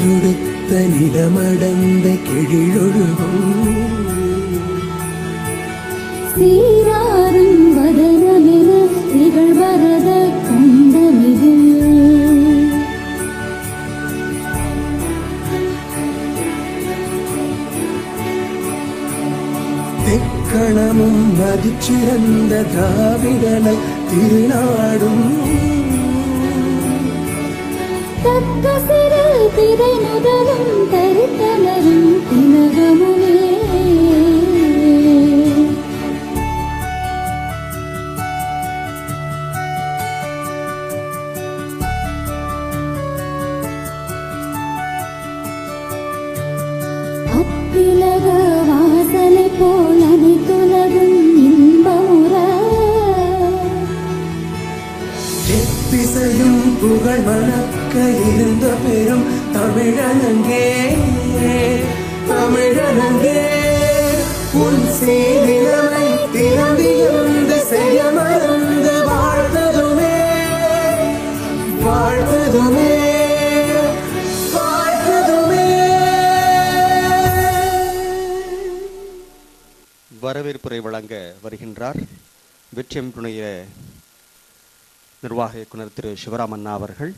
கடலொடுத்த நிலமடந்த கெழிலொழுகும் சீராரும் வதனமென திகழ்வரத கண்டமிதில் தெக்கணமும் மதிச்சிறந்த திராவிடனை திருநாடும். தக்க சிறு திரை முதலும் அத்திலக வாசனை போல் அனைத்துலகும் புகழ் மணக்க இருந்த பெரும் தமிழனங்கே தமிழனங்கே உன் சீரிழமை திறந்திருந்து செய்ய மறந்து வாழ்வதுமே வாழ்வதுமே வரவேற்புரை வழங்க வருகின்றார் வெற்றியமைப்புடைய நிர்வாக இயக்குனர் திரு சிவராமண்ணா அவர்கள்.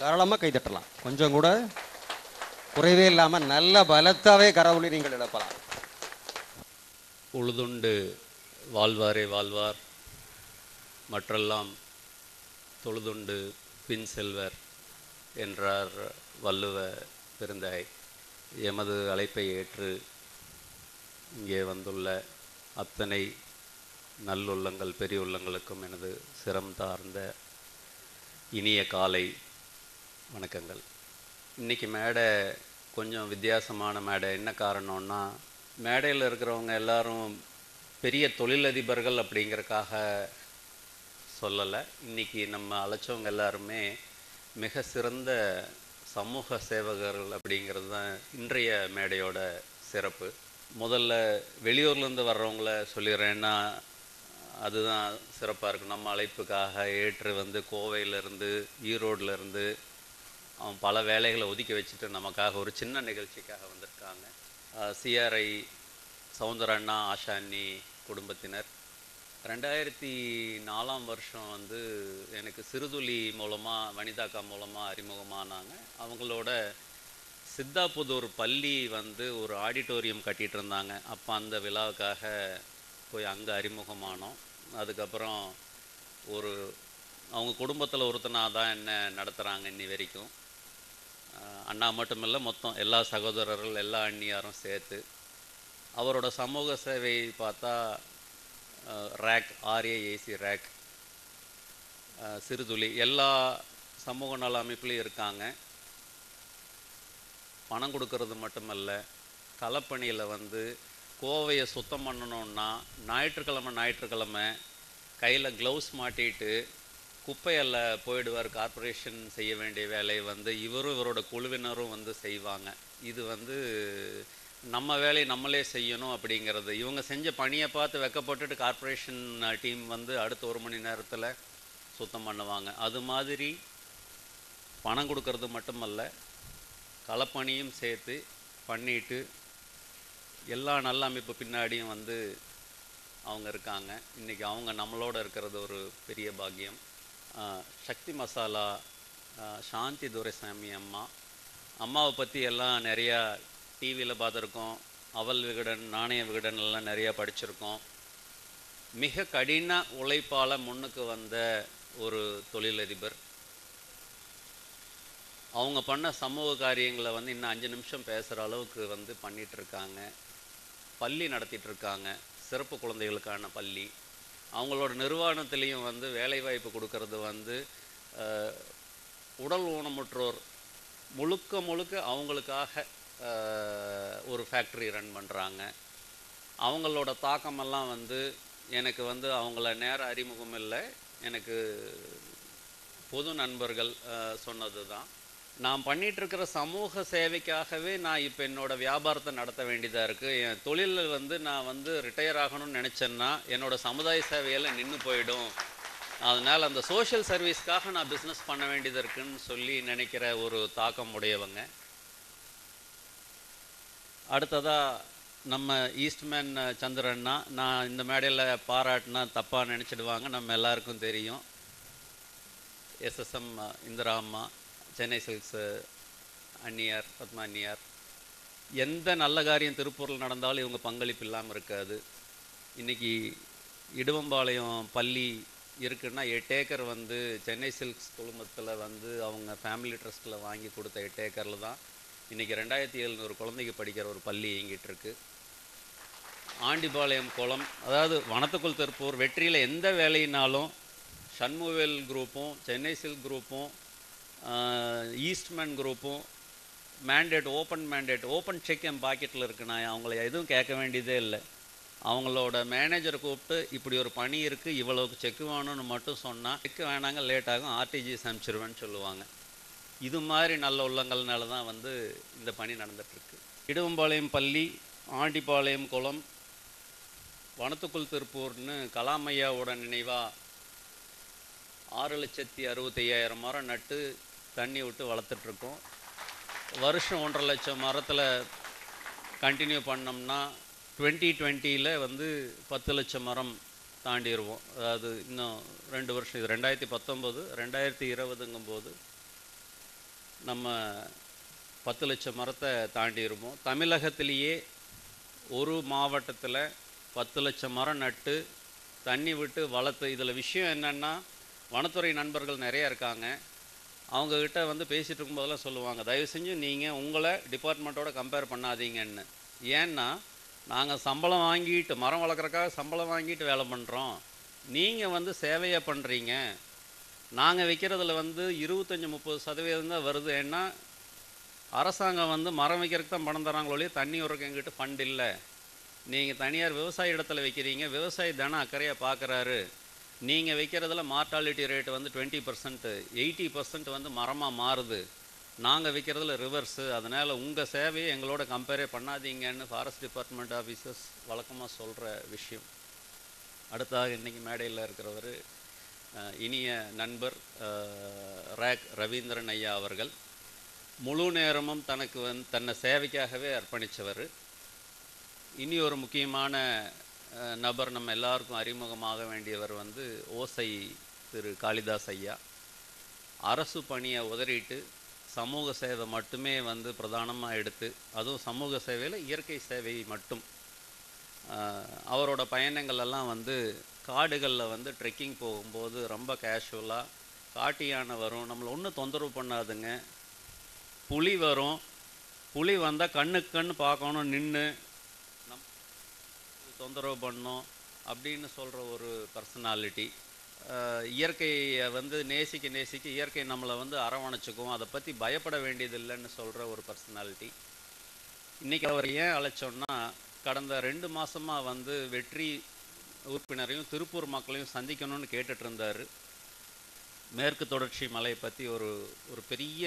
தாராளமாக கைதட்டலாம் கொஞ்சம் கூட குறைவே இல்லாமல் நல்ல பலத்தாவே கரவுளி நீங்கள் இழப்பலாம் உழுதுண்டு வாழ்வாரே வாழ்வார். மற்றெல்லாம் தொழுதுண்டு பின் செல்வர் என்றார் வள்ளுவ பெருந்தாய். எமது அழைப்பை ஏற்று இங்கே வந்துள்ள அத்தனை நல்லுள்ளங்கள் பெரிய உள்ளங்களுக்கும் எனது சிரம் தார்ந்த இனிய காலை வணக்கங்கள். இன்றைக்கி மேடை கொஞ்சம் வித்தியாசமான மேடை. என்ன காரணம்னா மேடையில் இருக்கிறவங்க எல்லாரும் பெரிய தொழிலதிபர்கள் அப்படிங்கிறக்காக சொல்லலை. இன்றைக்கி நம்ம அழைச்சவங்க எல்லாருமே மிக சிறந்த சமூக சேவகர்கள் அப்படிங்கிறது தான் இன்றைய மேடையோட சிறப்பு. முதல்ல வெளியூர்லேருந்து வர்றவங்கள சொல்லிடுறேன்னா அதுதான் சிறப்பாக இருக்கும். நம்ம அழைப்புக்காக ஏற்று வந்து கோவையிலேருந்து ஈரோட்லேருந்து அவன் பல வேலைகளை ஒதுக்கி வச்சுட்டு நமக்காக ஒரு சின்ன நிகழ்ச்சிக்காக வந்திருக்காங்க. சிஆர்ஐ சவுந்தரண்ணா ஆஷாண்ணி குடும்பத்தினர். ரெண்டாயிரத்தி நாலாம் வருஷம் வந்து எனக்கு சிறுதுளி மூலமாக வனிதாக்கா மூலமாக அறிமுகமானாங்க. அவங்களோட சித்தாப்புதூர் பள்ளி வந்து ஒரு ஆடிட்டோரியம் கட்டிகிட்டு இருந்தாங்க அப்போ அந்த விழாவுக்காக போய் அங்கே அறிமுகமானோம். அதுக்கப்புறம் ஒரு அவங்க குடும்பத்தில் ஒருத்தனாக தான் என்ன நடத்துகிறாங்க இன்னி வரைக்கும். அண்ணா மட்டும் இல்லை மொத்தம் எல்லா சகோதரர்கள் எல்லா அண்ணியாரும் சேர்த்து அவரோட சமூக சேவை பார்த்தா ரேக் ஆர்ஏஏசி ரேக் சிறுதுளி எல்லா சமூக நல அமைப்புலையும் இருக்காங்க. பணம் கொடுக்கறது மட்டுமல்ல களப்பணியில் வந்து கோவையை சுத்தம் பண்ணணும்னா ஞாயிற்றுக்கிழமை ஞாயிற்றுக்கிழமை கையில் க்ளவுஸ் மாட்டிட்டு குப்பையில் போயிடுவார். கார்ப்பரேஷன் செய்ய வேண்டிய வேலையை வந்து இவரும் இவரோட குழுவினரும் வந்து செய்வாங்க. இது வந்து நம்ம வேலையை நம்மளே செய்யணும் அப்படிங்கிறது. இவங்க செஞ்ச பணியை பார்த்து வெக்கப்பட்டுட்டு கார்ப்பரேஷன் டீம் வந்து அடுத்த ஒரு மணி நேரத்தில் சுத்தம் பண்ணுவாங்க. அது மாதிரி பணம் கொடுக்கறது மட்டுமல்ல களப்பணியும் சேர்த்து பண்ணிட்டு எல்லா நல்ல அமைப்பு பின்னாடியும் வந்து அவங்க இருக்காங்க. இன்றைக்கி அவங்க நம்மளோட இருக்கிறது ஒரு பெரிய பாக்கியம். சக்தி மசாலா சாந்தி துரைசாமி அம்மா. அம்மாவை பற்றி எல்லாம் நிறையா டிவியில் பார்த்துருக்கோம். அவல் விகடன் நாணய விகடன் எல்லாம் நிறையா படிச்சிருக்கோம். மிக கடின உழைப்பால் முன்னுக்கு வந்த ஒரு தொழிலதிபர். அவங்க பண்ண சமூக காரியங்களை வந்து இன்னும் அஞ்சு நிமிஷம் பேசுகிற அளவுக்கு வந்து பண்ணிகிட்ருக்காங்க இருக்காங்க. பள்ளி நடத்திட்டுருக்காங்க சிறப்பு குழந்தைகளுக்கான பள்ளி. அவங்களோட நிர்வாணத்திலையும் வந்து வேலைவாய்ப்பு கொடுக்கறது வந்து உடல் ஊனமுற்றோர் முழுக்க முழுக்க அவங்களுக்காக ஒரு ஃபேக்ட்ரி ரன் பண்ணுறாங்க அவங்களோட தாக்கமெல்லாம் வந்து எனக்கு வந்து அவங்கள நேர அறிமுகம் இல்லை. எனக்கு பொது நண்பர்கள் சொன்னது தான் நான் பண்ணிட்டு இருக்கிற சமூக சேவைக்காகவே நான் இப்போ என்னோட வியாபாரத்தை நடத்த வேண்டியதாக இருக்குது என் தொழிலில் வந்து நான் வந்து ரிட்டையர் ஆகணும்னு நினச்சேன்னா என்னோடய சமுதாய சேவையெல்லாம் நின்று போயிடும். அதனால் அந்த சோஷியல் சர்வீஸ்க்காக நான் பிஸ்னஸ் பண்ண வேண்டியது இருக்குன்னு சொல்லி நினைக்கிற ஒரு தாக்கம் உடையவங்க. அடுத்ததாக நம்ம ஈஸ்ட்மேன் சந்திரன்னா நான் இந்த மேடையில் பாராட்டினா தப்பாக நினச்சிடுவாங்க. நம்ம எல்லாருக்கும் தெரியும். எஸ்எஸ்எம் இந்திரா அம்மா. சென்னை சில்ஸு அந்நியார் பத்மா அந்நியார் எந்த நல்ல காரியம் திருப்பூரில் நடந்தாலும் இவங்க பங்களிப்பு இல்லாமல் இருக்காது. இன்றைக்கி இடுவம்பாளையம் பள்ளி இருக்குன்னா எட்டு ஏக்கர் வந்து சென்னை சில்க்ஸ் குழுமத்தில் வந்து அவங்க ஃபேமிலி ட்ரஸ்ட்டில் வாங்கி கொடுத்த எட்டு ஏக்கரில் தான் இன்றைக்கி ரெண்டாயிரத்தி எழுநூறு குழந்தைங்க படிக்கிற ஒரு பள்ளி இயங்கிட்டுருக்கு ஆண்டிபாளையம் குளம் அதாவது வனத்துக்குள் திருப்பூர் வெற்றியில் எந்த வேலையினாலும் சண்முவேல் குரூப்பும் சென்னை சில்க் குரூப்பும் Eastman குரூப்பும் mandate open mandate open cheque என் பாக்கெட்டில் இருக்குண்ணா அவங்கள எதுவும் கேட்க வேண்டியதே இல்லை. அவங்களோட மேனேஜரை கூப்பிட்டு இப்படி ஒரு பணி இருக்குது இவ்வளவுக்கு செக் வேணும்னு மட்டும் சொன்னால் செக் வேணாங்க லேட் ஆகும் ஆர்டிஜிஎஸ் அனுப்பிச்சிருவேன்னு சொல்லுவாங்க. இது மாதிரி நல்ல உள்ளங்கள்னால தான் வந்து இந்த பணி நடந்துகிட்ருக்கு இடுவம்பாளையம் பள்ளி ஆண்டிப்பாளையம் குளம் வனத்துக்குள் திருப்பூர்னு கலாமையாவோட நினைவாக ஆறு லட்சத்தி அறுபத்தையாயிரம் மரம் நட்டு தண்ணி விட்டு வளர்த்துட்ருக்கோம். வருஷம் ஒன்றரை லட்சம் மரத்தில் கண்டினியூ பண்ணோம்னா டுவெண்ட்டி டுவெண்ட்டியில் வந்து பத்து லட்சம் மரம் தாண்டிடுவோம் அதாவது இன்னும் ரெண்டு வருஷம் இது ரெண்டாயிரத்தி பத்தொம்போது ரெண்டாயிரத்தி இருபதுங்கும்போது நம்ம பத்து லட்சம் மரத்தை தாண்டிடுவோம் தமிழகத்திலேயே ஒரு மாவட்டத்தில் பத்து லட்சம் மரம் நட்டு தண்ணி விட்டு வளர்த்து இதில் விஷயம் என்னென்னா வனத்துறை நண்பர்கள் நிறைய இருக்காங்க. அவங்கக்கிட்ட வந்து பேசிகிட்டு இருக்கும்போதெல்லாம் சொல்லுவாங்க தயவு செஞ்சு நீங்கள் உங்களை டிபார்ட்மெண்ட்டோட கம்பேர் பண்ணாதீங்கன்னு. ஏன்னா நாங்கள் சம்பளம் வாங்கிட்டு மரம் வளர்க்குறக்காக சம்பளம் வாங்கிட்டு வேலை பண்ணுறோம் நீங்கள் வந்து சேவையாக பண்ணுறீங்க நாங்கள் வைக்கிறதுல வந்து இருபத்தஞ்சி முப்பது சதவீதம் தான் வருது. ஏன்னா அரசாங்கம் வந்து மரம் வைக்கிறதுக்கு தான் பணம் தராங்களோ தண்ணி உரக்கு எங்கிட்ட ஃபண்ட் இல்லை. நீங்கள் தனியார் விவசாய இடத்துல வைக்கிறீங்க. விவசாயி தானே அக்கறையாக பார்க்குறாரு நீங்கள் வைக்கிறதுல மார்ட்டாலிட்டி ரேட் வந்து டுவெண்ட்டி பர்சன்ட்டு எயிட்டி பர்சன்ட் வந்து மரமாக மாறுது. நாங்கள் விற்கிறதுல ரிவர்ஸு அதனால் உங்கள் சேவையை எங்களோட கம்பேரே பண்ணாதீங்கன்னு ஃபாரஸ்ட் டிபார்ட்மெண்ட் ஆஃபீஸர்ஸ் வழக்கமாக சொல்கிற விஷயம். அடுத்தாக இன்றைக்கி மேடையில் இருக்கிறவர் இனிய நண்பர் ரேக் ரவீந்திரன் ஐயா அவர்கள். முழு நேரமும் தனக்கு வந்து தன்னை சேவைக்காகவே அர்ப்பணித்தவர் இனி ஒரு முக்கியமான நபர் நம்ம எல்லாருக்கும் அறிமுகமாக வேண்டியவர் வந்து ஓசை திரு காளிதாஸ் ஐயா. அரசு பணியை உதறிட்டு சமூக சேவை மட்டுமே வந்து பிரதானமாக எடுத்து அதுவும் சமூக சேவையில் இயற்கை சேவை மட்டும். அவரோட பயணங்கள் எல்லாம் வந்து காடுகளில் வந்து ட்ரெக்கிங் போகும்போது ரொம்ப கேஷுவலாக காட்டு யானை வரும். நம்மளை ஒன்றும் தொந்தரவு பண்ணாதுங்க. புலி வரும். புலி வந்தால் கண்ணுக்கு கண் பார்க்கணும் நின்று தொந்தரவு பண்ணோம் அப்படின்னு சொல்கிற ஒரு பர்சனாலிட்டி இயற்கையை வந்து நேசிக்க நேசிக்க இயற்கை நம்மளை வந்து அரவணைச்சுக்கும். அதை பற்றி பயப்பட வேண்டியதில்லைன்னு சொல்கிற ஒரு பர்சனாலிட்டி இன்றைக்கி அவர் ஏன் அழைச்சோன்னா கடந்த ரெண்டு மாதமாக வந்து வெற்றி உறுப்பினரையும் திருப்பூர் மக்களையும் சந்திக்கணும்னு கேட்டுட்ருந்தார் மேற்கு தொடர்ச்சி மலை பற்றி ஒரு ஒரு பெரிய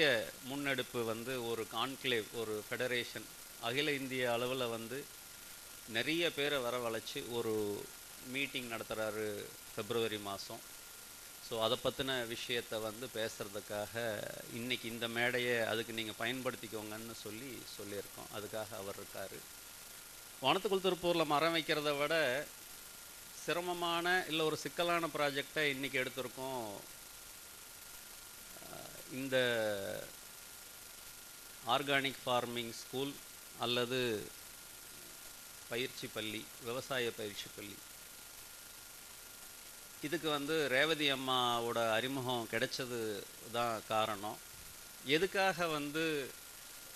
முன்னெடுப்பு வந்து ஒரு கான்க்ளேவ் ஒரு ஃபெடரேஷன் அகில இந்திய அளவில் வந்து நிறைய பேரை வரவழைச்சி ஒரு மீட்டிங் நடத்துகிறாரு பிப்ரவரி மாதம் ஸோ அதை பற்றின விஷயத்தை வந்து பேசுகிறதுக்காக இன்றைக்கி இந்த மேடையை அதுக்கு நீங்கள் பயன்படுத்திக்கோங்கன்னு சொல்லி சொல்லியிருக்கோம். அதுக்காக அவர் இருக்கார். வனத்துக்குள் திருப்பூரில் மரம் வைக்கிறத விட சிரமமான இல்லை ஒரு சிக்கலான ப்ராஜெக்டை இன்றைக்கி எடுத்திருக்கோம். இந்த ஆர்கானிக் ஃபார்மிங் ஸ்கூல் அல்லது பயிற்சி பள்ளி விவசாய பயிற்சி பள்ளி. இதுக்கு வந்து ரேவதி அம்மாவோட அறிமுகம் கிடைச்சது தான் காரணம். எதுக்காக வந்து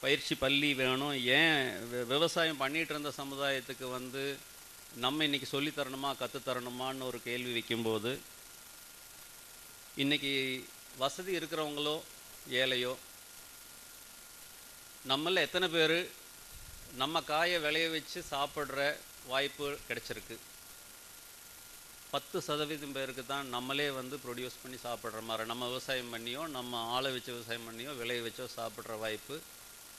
பயிற்சி பள்ளி வேணும்? ஏன் வி- விவசாயம் பண்ணிகிட்டு இருந்த சமுதாயத்துக்கு வந்து நம்ம இன்னைக்கு சொல்லித்தரணுமா தரணுமா தரணுமான்னு ஒரு கேள்வி வைக்கும்போது இன்றைக்கி வசதி இருக்கிறவங்களோ ஏழையோ நம்மள எத்தனை பேர் நம்ம காயை விளைய வச்சு சாப்பிட்ற வாய்ப்பு கிடச்சிருக்கு. பத்து சதவீதம் பேருக்கு தான் நம்மளே வந்து ப்ரொடியூஸ் பண்ணி சாப்பிட்ற மாதிரி நம்ம விவசாயம் பண்ணியோ நம்ம ஆளை வச்சு விவசாயம் பண்ணியோ விளைய வச்சோ சாப்பிட்ற வாய்ப்பு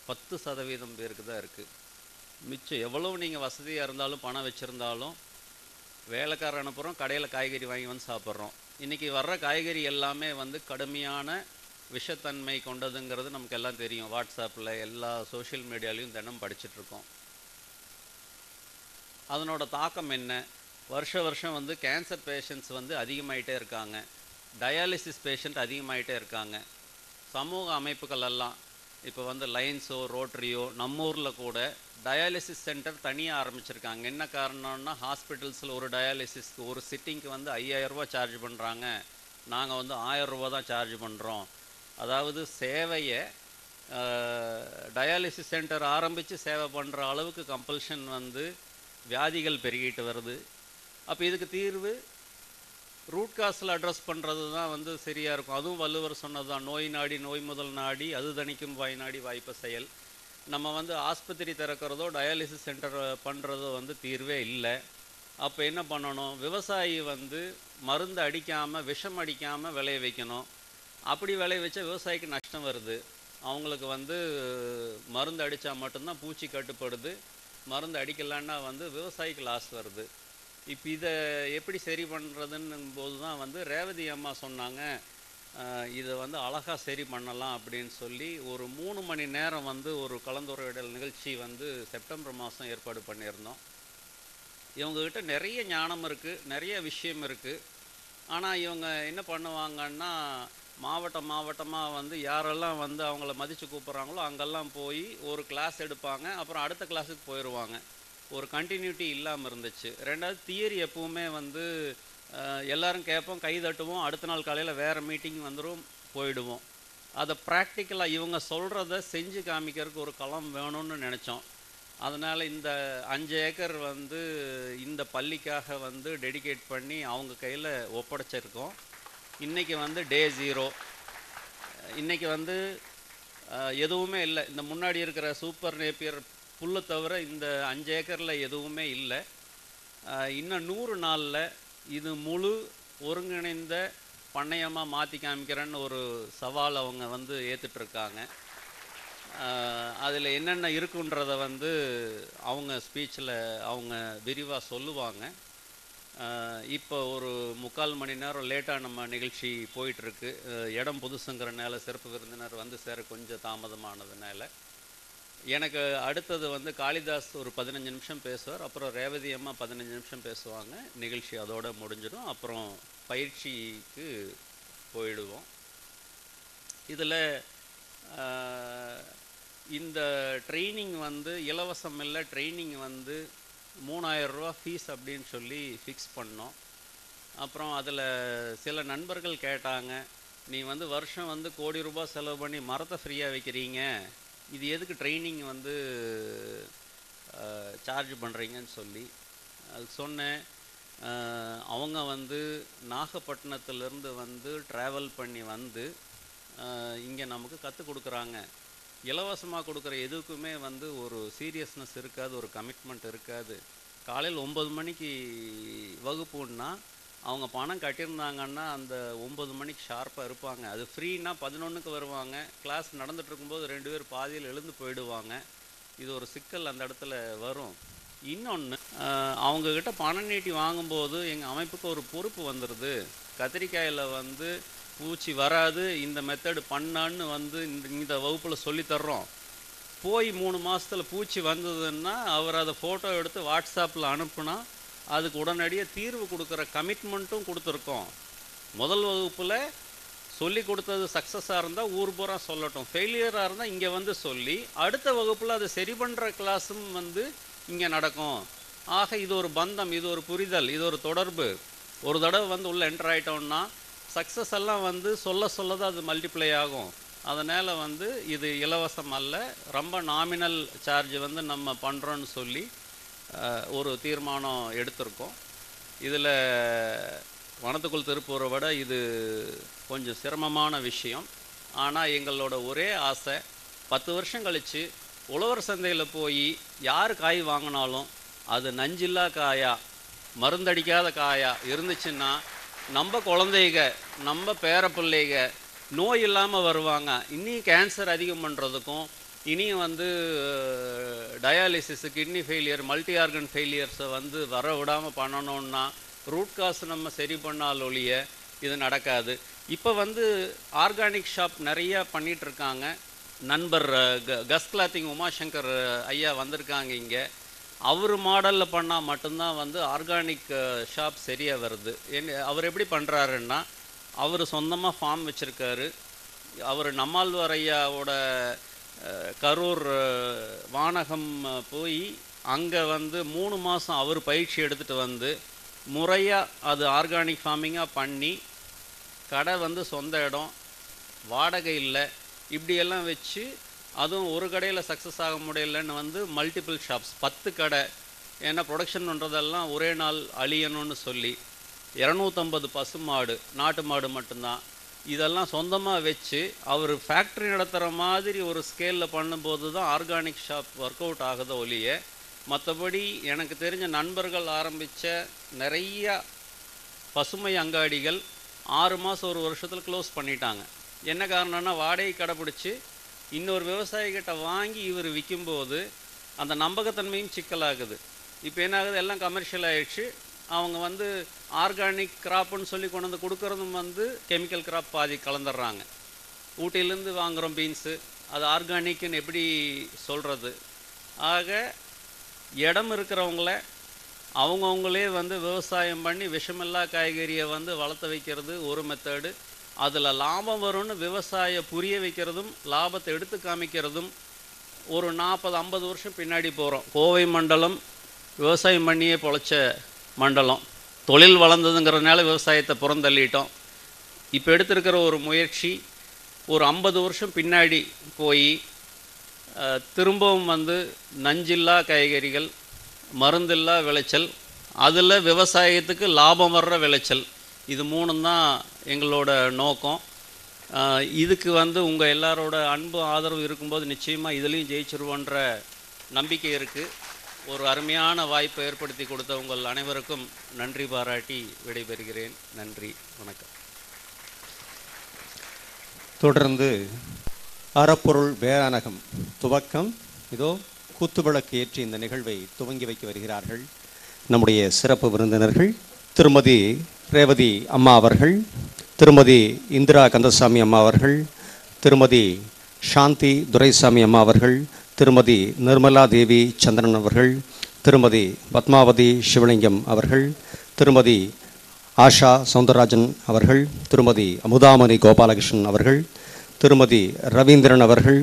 பத்து சதவீதம் பேருக்கு தான் இருக்குது மிச்சம் எவ்வளோ நீங்கள் வசதியாக இருந்தாலும் பணம் வச்சுருந்தாலும் வேலைக்காரன் அனுப்புகிறோம் கடையில் காய்கறி வாங்கி வந்து சாப்பிட்றோம். இன்றைக்கி வர்ற காய்கறி எல்லாமே வந்து கடுமையான விஷத்தன்மை கொண்டதுங்கிறது நமக்கு எல்லாம் தெரியும். வாட்ஸ்அப்பில் எல்லா சோஷியல் மீடியாலையும் தினம் படிச்சுட்ருக்கோம். அதனோட தாக்கம் என்ன? வருஷ வருஷம் வந்து கேன்சர் பேஷண்ட்ஸ் வந்து அதிகமாயிட்டே இருக்காங்க. டயாலிசிஸ் பேஷண்ட் அதிகமாயிட்டே இருக்காங்க. சமூக அமைப்புகள் எல்லாம் இப்போ வந்து லைன்ஸோ ரோட்டரியோ நம்ம ஊரில் கூட டயாலிசிஸ் சென்டர் தனியாக ஆரம்பிச்சிருக்காங்க. என்ன காரணம்னா ஹாஸ்பிட்டல்ஸில் ஒரு டயாலிசிஸ்க்கு ஒரு சிட்டிங்க்கு வந்து ஐயாயிரரூபா சார்ஜ் பண்ணுறாங்க நாங்கள் வந்து 1000 தான் சார்ஜ் பண்ணுறோம் அதாவது சேவையை டயாலிசிஸ் சென்டர் ஆரம்பித்து சேவை பண்ணுற அளவுக்கு கம்பல்ஷன் வந்து வியாதிகள் பெருகிட்டு வருது. அப்போ இதுக்கு தீர்வு ரூட் காஸில் அட்ரஸ் பண்ணுறது தான் வந்து சரியாக இருக்கும். அதுவும் வள்ளுவர் சொன்னது தான் நோய் நாடி நோய் முதல் நாடி அது தணிக்கும் வாய் நாடி வாய்ப்பு செயல். நம்ம வந்து ஆஸ்பத்திரி திறக்கிறதோ டயாலிசிஸ் சென்டர் பண்ணுறதோ வந்து தீர்வே இல்லை. அப்போ என்ன பண்ணணும்? விவசாயி வந்து மருந்து அடிக்காமல் விஷம் அடிக்காமல் விளைய வைக்கணும். அப்படி விளைய வச்சா விவசாயிக்கு நஷ்டம் வருது. அவங்களுக்கு வந்து மருந்து அடித்தா மட்டும்தான் பூச்சி கட்டுப்படுது. மருந்து அடிக்கலைன்னா வந்து விவசாயிக்கு லாஸ் வருது. இப்போ இதை எப்படி சரி பண்ணுறதுன்னு போது தான் வந்து ரேவதி அம்மா சொன்னாங்க இதை வந்து அழகாக சரி பண்ணலாம் அப்படின்னு சொல்லி ஒரு மூணு மணி நேரம் வந்து ஒரு கலந்துரையாடல் நிகழ்ச்சி வந்து செப்டம்பர் மாதம் ஏற்பாடு பண்ணியிருந்தோம். இவங்கக்கிட்ட நிறைய ஞானம் இருக்குது நிறைய விஷயம் இருக்குது ஆனால் இவங்க என்ன பண்ணுவாங்கன்னா மாவட்டம் மாவட்டமாக வந்து யாரெல்லாம் வந்து அவங்கள மதித்து கூப்பிட்றாங்களோ அங்கெல்லாம் போய் ஒரு கிளாஸ் எடுப்பாங்க. அப்புறம் அடுத்த கிளாஸுக்கு போயிடுவாங்க ஒரு கண்டினியூட்டி இல்லாமல் இருந்துச்சு. ரெண்டாவது தியரி எப்பவுமே வந்து எல்லோரும் கேட்போம் கை தட்டுவோம். அடுத்த நாள் காலையில் வேறு மீட்டிங் வந்துடும் போயிடுவோம். அதை ப்ராக்டிக்கலாக இவங்க சொல்கிறத செஞ்சு காமிக்கிறதுக்கு ஒரு களம் வேணும்னு நினச்சோம். அதனால் இந்த அஞ்சு ஏக்கர் வந்து இந்த பள்ளிக்காக வந்து டெடிகேட் பண்ணி அவங்க கையில் ஒப்படைச்சிருக்கோம். இன்றைக்கி வந்து டே ஜீரோ இன்றைக்கி வந்து எதுவுமே இல்லை. இந்த முன்னாடி இருக்கிற சூப்பர் நேப்பியர் புல்லை தவிர இந்த அஞ்சு ஏக்கரில் எதுவுமே இல்லை. இன்னும் நூறு நாளில் இது முழு ஒருங்கிணைந்த பண்ணையமாக மாற்றி காமிக்கிறேன்னு ஒரு சவால் அவங்க வந்து ஏற்றுட்ருக்காங்க அதில் என்னென்ன இருக்குன்றத வந்து அவங்க ஸ்பீச்சில் அவங்க விரிவாக சொல்லுவாங்க. இப்போ ஒரு முக்கால் மணி நேரம் லேட்டாக நம்ம நிகழ்ச்சி போயிட்டுருக்கு. இடம் புதுசுங்கிறனால சிறப்பு விருந்தினர் வந்து சேர கொஞ்சம் தாமதமானதுனால எனக்கு அடுத்தது வந்து காளிதாஸ் ஒரு பதினஞ்சு நிமிஷம் பேசுவார். அப்புறம் ரேவதி அம்மா பதினஞ்சு நிமிஷம் பேசுவாங்க. நிகழ்ச்சி அதோடு முடிஞ்சிடும். அப்புறம் பயிற்சிக்கு போயிடுவோம். இதில் இந்த ட்ரைனிங் வந்து இலவசம் இல்லை. ட்ரைனிங் வந்து மூணாயிரரூவா ரூபா ஃபீஸ் அப்படின்னு சொல்லி ஃபிக்ஸ் பண்ணோம். அப்புறம் அதில் சில நண்பர்கள் கேட்டாங்க நீ வந்து வருஷம் வந்து கோடி ரூபாய் செலவு பண்ணி மரத்தை ஃப்ரீயாக வைக்கிறீங்க. இது எதுக்கு ட்ரைனிங் வந்து சார்ஜ் பண்ணுறீங்கன்னு சொல்லி. அது சொன்னேன். அவங்க வந்து நாகப்பட்டினத்துலேருந்து வந்து ட்ராவல் பண்ணி வந்து இங்கே நமக்கு கற்றுக் கொடுக்குறாங்க. இலவசமாக கொடுக்குற எதுக்குமே வந்து ஒரு சீரியஸ்னஸ் இருக்காது ஒரு கமிட்மெண்ட் இருக்காது. காலையில் ஒம்பது மணிக்கு வகுப்புன்னா அவங்க பணம் கட்டியிருந்தாங்கன்னா அந்த ஒம்பது மணிக்கு ஷார்ப்பாக இருப்பாங்க. அது ஃப்ரீனா பதினொன்றுக்கு வருவாங்க. கிளாஸ் நடந்துகிட்டு இருக்கும்போது ரெண்டு பேர் பாதியில் எழுந்து போயிடுவாங்க. இது ஒரு சிக்கல் அந்த இடத்துல வரும். இன்னொன்று அவங்கக்கிட்ட பணம் நீட்டி வாங்கும்போது எங்கள் அமைப்புக்கு ஒரு பொறுப்பு வந்துடுது கத்திரிக்காயில் வந்து பூச்சி வராது இந்த மெத்தடு பண்ணான்னு வந்து இந்த இந்த வகுப்பில் சொல்லித்தர்றோம் போய் மூணு மாதத்தில் பூச்சி வந்ததுன்னா அவர் அதை ஃபோட்டோ எடுத்து வாட்ஸ்அப்பில் அனுப்புனா அதுக்கு உடனடியாக தீர்வு கொடுக்குற கமிட்மெண்ட்டும் கொடுத்துருக்கோம். முதல் வகுப்பில் சொல்லி கொடுத்தது சக்ஸஸாக இருந்தால் ஊர் பூரா சொல்லட்டும். ஃபெயிலியராக இருந்தால் இங்கே வந்து சொல்லி அடுத்த வகுப்பில் அதை சரி பண்ணுற கிளாஸும் வந்து இங்கே நடக்கும். ஆக இது ஒரு பந்தம் இது ஒரு புரிதல் இது ஒரு தொடர்பு. ஒரு தடவை வந்து உள்ளே என்டர் ஆயிட்டோம்னா சக்ஸஸ் எல்லாம் வந்து சொல்ல சொல்ல தான் அது மல்டிப்ளை ஆகும். அதனால் வந்து இது இலவசம் அல்ல. ரொம்ப நாமினல் சார்ஜ் வந்து நம்ம பண்ணுறோன்னு சொல்லி ஒரு தீர்மானம் எடுத்திருக்கோம். இதில் வனத்துக்குள் திருப்பூரை விட இது கொஞ்சம் சிரமமான விஷயம். ஆனால் எங்களோட ஒரே ஆசை பத்து வருஷம் கழித்து உழவர் சந்தையில் போய் யார் காய் வாங்கினாலும் அது நஞ்சில்லா காயா மருந்தடிக்காத காயா இருந்துச்சுன்னா நம்ம குழந்தைக நம்ம பேர பிள்ளைக நோய் இல்லாமல் வருவாங்க. இன்னும் கேன்சர் அதிகம் பண்ணுறதுக்கும் இனியும் வந்து dialysis kidney failure multi organ ஃபெயிலியர்ஸை வந்து வர விடாமல் பண்ணணும்னா ரூட் காசு நம்ம சரி பண்ணால் ஒழிய இது நடக்காது. இப்போ வந்து ஆர்கானிக் ஷாப் நிறையா பண்ணிகிட்ருக்காங்க நண்பர் க- கஸ் கிளாத்திங் உமாசங்கர் ஐயா வந்திருக்காங்க இங்கே. அவர் மாடலில் பண்ணால் மட்டும்தான் வந்து ஆர்கானிக் ஷாப் சரியாக வருது. என் அவர் எப்படி பண்ணுறாருன்னா அவர் சொந்தமாக ஃபார்ம் வச்சுருக்காரு. அவர் நம்மாழ்வாரையாவோட கரூர் வானகம் போய் அங்கே வந்து மூணு மாதம் அவர் பயிற்சி எடுத்துகிட்டு வந்து முறையாக அது ஆர்கானிக் ஃபார்மிங்காக பண்ணி கடை வந்து சொந்த இடம் வாடகை இல்லை இப்படியெல்லாம் வச்சு அதுவும் ஒரு கடையில் சக்ஸஸ் ஆக முடியலன்னு வந்து மல்டிபிள் ஷாப்ஸ் பத்து கடை. ஏன்னா ப்ரொடக்ஷன் பண்ணுறதெல்லாம் ஒரே நாள் அழியணும்னு சொல்லி. இரநூத்தம்பது பசுமாடு நாட்டு மாடு மட்டும்தான். இதெல்லாம் சொந்தமாக வச்சு அவர் ஃபேக்ட்ரி நடத்துகிற மாதிரி ஒரு ஸ்கேலில் பண்ணும்போது தான் ஆர்கானிக் ஷாப் ஒர்க் அவுட் ஆகுத ஒழிய மற்றபடி எனக்கு தெரிஞ்ச நண்பர்கள் ஆரம்பித்த நிறையா பசுமை அங்காடிகள் ஆறு மாதம் ஒரு வருஷத்தில் க்ளோஸ் பண்ணிட்டாங்க. என்ன காரணம்னா வாடகை கடைப்பிடிச்சி இன்னொரு விவசாயிகிட்ட வாங்கி இவர் விற்கும்போது அந்த நம்பகத்தன்மையும் சிக்கலாகுது. இப்போ என்ன ஆகுது எல்லாம் கமர்ஷியல் ஆயிடுச்சு. அவங்க வந்து ஆர்கானிக் கிராப்புன்னு சொல்லி கொண்டு வந்து கொடுக்குறதும் வந்து கெமிக்கல் கிராப் பாதி கலந்துடுறாங்க. ஊட்டியிலேருந்து வாங்குகிறோம் பீன்ஸு அது ஆர்கானிக்னு எப்படி சொல்கிறது ஆக இடம் இருக்கிறவங்கள அவங்கவுங்களே வந்து விவசாயம் பண்ணி விஷமில்லா காய்கறியை வந்து வளர்த்து வைக்கிறது ஒரு மெத்தேடு அதில் லாபம் வரும்னு விவசாய புரிய வைக்கிறதும் லாபத்தை எடுத்து காமிக்கிறதும் ஒரு நாற்பது ஐம்பது வருஷம் பின்னாடி போகிறோம் கோவை மண்டலம் விவசாயம் பண்ணியே பொழைச்ச மண்டலம். தொழில் வளர்ந்ததுங்கிறதுனால விவசாயத்தை புறந்தள்ளிட்டோம். இப்போ எடுத்திருக்கிற ஒரு முயற்சி ஒரு ஐம்பது வருஷம் பின்னாடி போய் திரும்பவும் வந்து நஞ்சில்லா காய்கறிகள் மருந்தில்லா விளைச்சல் அதில் விவசாயத்துக்கு லாபம் வர்ற விளைச்சல். இது மூணும் தான் எங்களோட நோக்கம். இதுக்கு வந்து உங்கள் எல்லாரோட அன்பு ஆதரவு இருக்கும்போது நிச்சயமாக இதுலேயும் ஜெயிச்சிருவோன்ற நம்பிக்கை இருக்குது ஒரு அருமையான வாய்ப்பை ஏற்படுத்தி கொடுத்த உங்கள் அனைவருக்கும் நன்றி பாராட்டி விடைபெறுகிறேன். நன்றி வணக்கம். தொடர்ந்து அறப்பொருள் வேளாணகம் துவக்கம். இதோ குத்துவிளக்கு ஏற்றி இந்த நிகழ்வை துவங்கி வைக்க வருகிறார்கள் நம்முடைய சிறப்பு விருந்தினர்கள் திருமதி ரேவதி அம்மா அவர்கள். திருமதி இந்திரா கந்தசாமி அம்மா அவர்கள் திருமதி சாந்தி துரைசாமி அம்மா அவர்கள் திருமதி நிர்மலா தேவி சந்திரன் அவர்கள் திருமதி பத்மாவதி சிவலிங்கம் அவர்கள் திருமதி ஆஷா சவுந்தரராஜன் அவர்கள் திருமதி அமுதாமணி கோபாலகிருஷ்ணன் அவர்கள் திருமதி ரவீந்திரன் அவர்கள்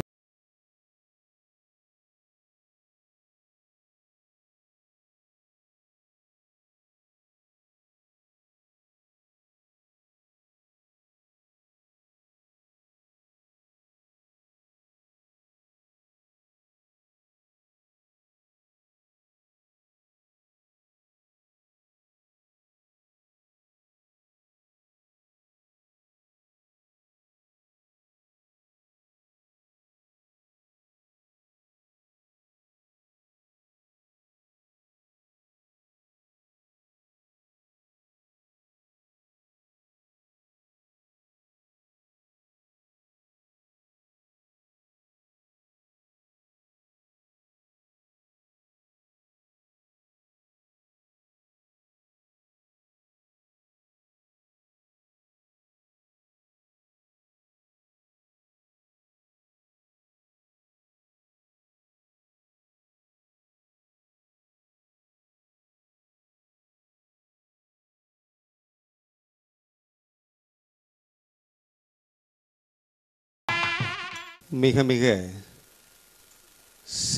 மிக மிக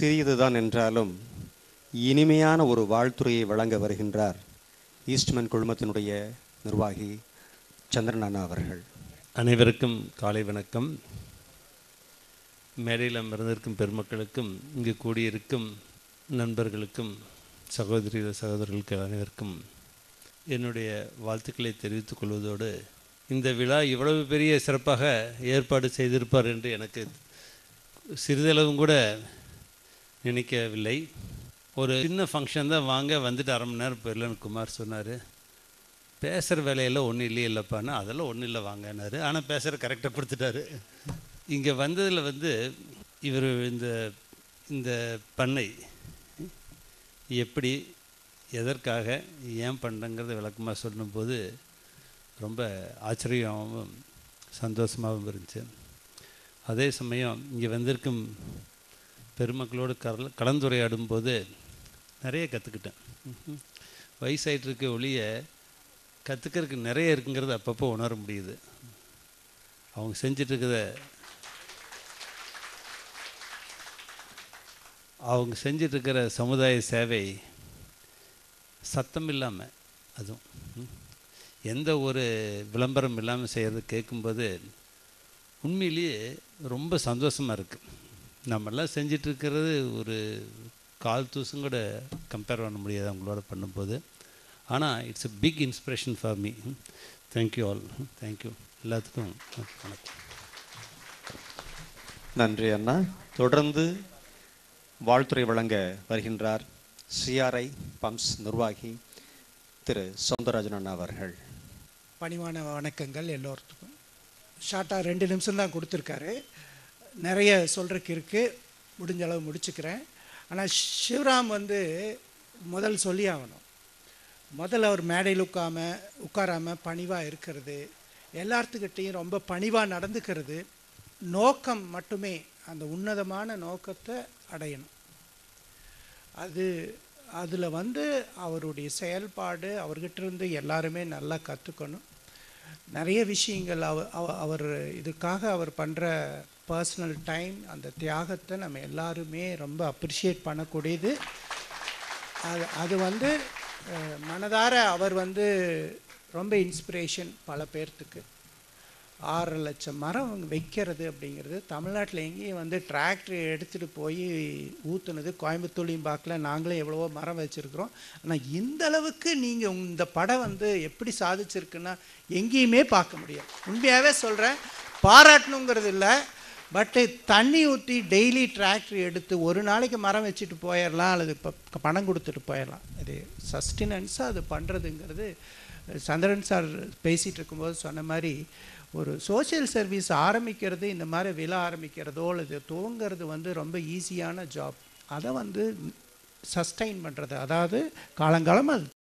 சிறியதுதான் என்றாலும் இனிமையான ஒரு வாழ்த்துறையை வழங்க வருகின்றார் ஈஸ்ட்மன் குழுமத்தினுடைய நிர்வாகி சந்திரன் அண்ணா அவர்கள். அனைவருக்கும் காலை வணக்கம். மேடையில் அமர்ந்திருக்கும் பெருமக்களுக்கும் இங்கு கூடியிருக்கும் நண்பர்களுக்கும் சகோதரி சகோதரர்களுக்கு அனைவருக்கும் என்னுடைய வாழ்த்துக்களை தெரிவித்துக் கொள்வதோடு இந்த விழா இவ்வளவு பெரிய சிறப்பாக ஏற்பாடு செய்திருப்பார் என்று எனக்கு சிறிதளவும் கூட நினைக்கவில்லை. ஒரு சின்ன ஃபங்க்ஷன் தான் வாங்க வந்துட்டு அரை மணி நேரம் போயிடலன்னு குமார் சொன்னார். பேசுகிற வேலையெல்லாம் ஒன்றும் இல்லையே இல்லைப்பான்னு. அதெல்லாம் ஒன்றும் இல்லை வாங்கினார் ஆனால் பேசுகிற கரெக்டாக கொடுத்துட்டாரு. இங்கே வந்ததில் வந்து இவர் இந்த இந்த பண்ணை எப்படி எதற்காக ஏன் பண்ணுறங்கிறத விளக்கமாக சொல்லும்போது ரொம்ப ஆச்சரியமாகவும் சந்தோஷமாகவும் இருந்துச்சு. அதே சமயம் இங்கே வந்திருக்கும் பெருமக்களோடு கல கலந்துரையாடும் போது நிறைய கற்றுக்கிட்டேன் வயசாயிட்டு இருக்க ஒழிய கற்றுக்கிறதுக்கு நிறைய இருக்குங்கிறது அப்பப்போ உணர முடியுது. அவங்க செஞ்சிட்டு அவங்க செஞ்சிட்ருக்கிற சமுதாய சேவை சத்தம் இல்லாமல் அதுவும் எந்த ஒரு விளம்பரம் இல்லாமல் செய்கிறது கேட்கும்போது உண்மையிலேயே ரொம்ப சந்தோஷமாக இருக்குது நம்மெல்லாம் செஞ்சிட்ருக்கிறது ஒரு கால் தூசும் கூட கம்பேர் பண்ண முடியாது அவங்களோட பண்ணும்போது. ஆனால் it's a big inspiration for me thank you all thank you எல்லாத்துக்கும் வணக்கம். நன்றி அண்ணா. தொடர்ந்து வாழ்த்துறை வழங்க வருகின்றார் சிஆர்ஐ பம்ப்ஸ் நிர்வாகி திரு சௌந்தரராஜன் அண்ணா அவர்கள். பணிவான வணக்கங்கள் எல்லோருக்கும் ஷார்ட்டாக ரெண்டு நிமிஷம் தான் கொடுத்துருக்காரு. நிறைய சொல்கிறதுக்கு இருக்குது முடிஞ்ச அளவு முடிச்சுக்கிறேன். ஆனால் சிவராம் வந்து முதல் சொல்லி ஆகணும். முதல்ல அவர் மேடையில் உட்காம உட்காராமல் பணிவாக இருக்கிறது. எல்லாத்துக்கிட்டேயும் ரொம்ப பணிவாக நடந்துக்கிறது. நோக்கம் மட்டுமே அந்த உன்னதமான நோக்கத்தை அடையணும். அது அதில் வந்து அவருடைய செயல்பாடு அவர்கிட்ட இருந்து எல்லாருமே நல்லா கற்றுக்கணும் நிறைய விஷயங்கள் அவ அவ- அவர் இதுக்காக அவர் பண்ணுற பர்சனல் டைம் அந்த தியாகத்தை நம்ம எல்லாருமே ரொம்ப அப்ரிஷியேட் பண்ணக்கூடியது. அது அது வந்து மனதார அவர் வந்து ரொம்ப இன்ஸ்பிரேஷன் பல பேர்த்துக்கு. ஆறு லட்சம் மரம் வைக்கிறது அப்படிங்கிறது தமிழ்நாட்டில் எங்கேயும் வந்து டிராக்டர் எடுத்துகிட்டு போய் ஊற்றுனது கோயம்புத்தூர்லையும் பார்க்கல. நாங்களே எவ்வளவோ மரம் வச்சுருக்குறோம். ஆனால் இந்த அளவுக்கு நீங்கள் இந்த படம் வந்து எப்படி சாதிச்சிருக்குன்னா எங்கேயுமே பார்க்க முடியாது. உண்மையாகவே சொல்கிறேன் பாராட்டணுங்கிறது இல்லை. பட்டு தண்ணி ஊற்றி டெய்லி டிராக்டர் எடுத்து ஒரு நாளைக்கு மரம் வச்சுட்டு போயிடலாம் அல்லது இப்போ பணம் கொடுத்துட்டு போயிடலாம் அது சஸ்டினன்ஸாக அது பண்ணுறதுங்கிறது சந்திரன் சார் பேசிகிட்டு இருக்கும்போது சொன்ன மாதிரி ஒரு சோசியல் சர்வீஸ் ஆரம்பிக்கிறது இந்த மாதிரி விழா ஆரம்பிக்கிறதோ அல்லது துவங்கிறது வந்து ரொம்ப ஈஸியான ஜாப் அதை வந்து சஸ்டைன் பண்ணுறது அதாவது காலங்காலமாக அது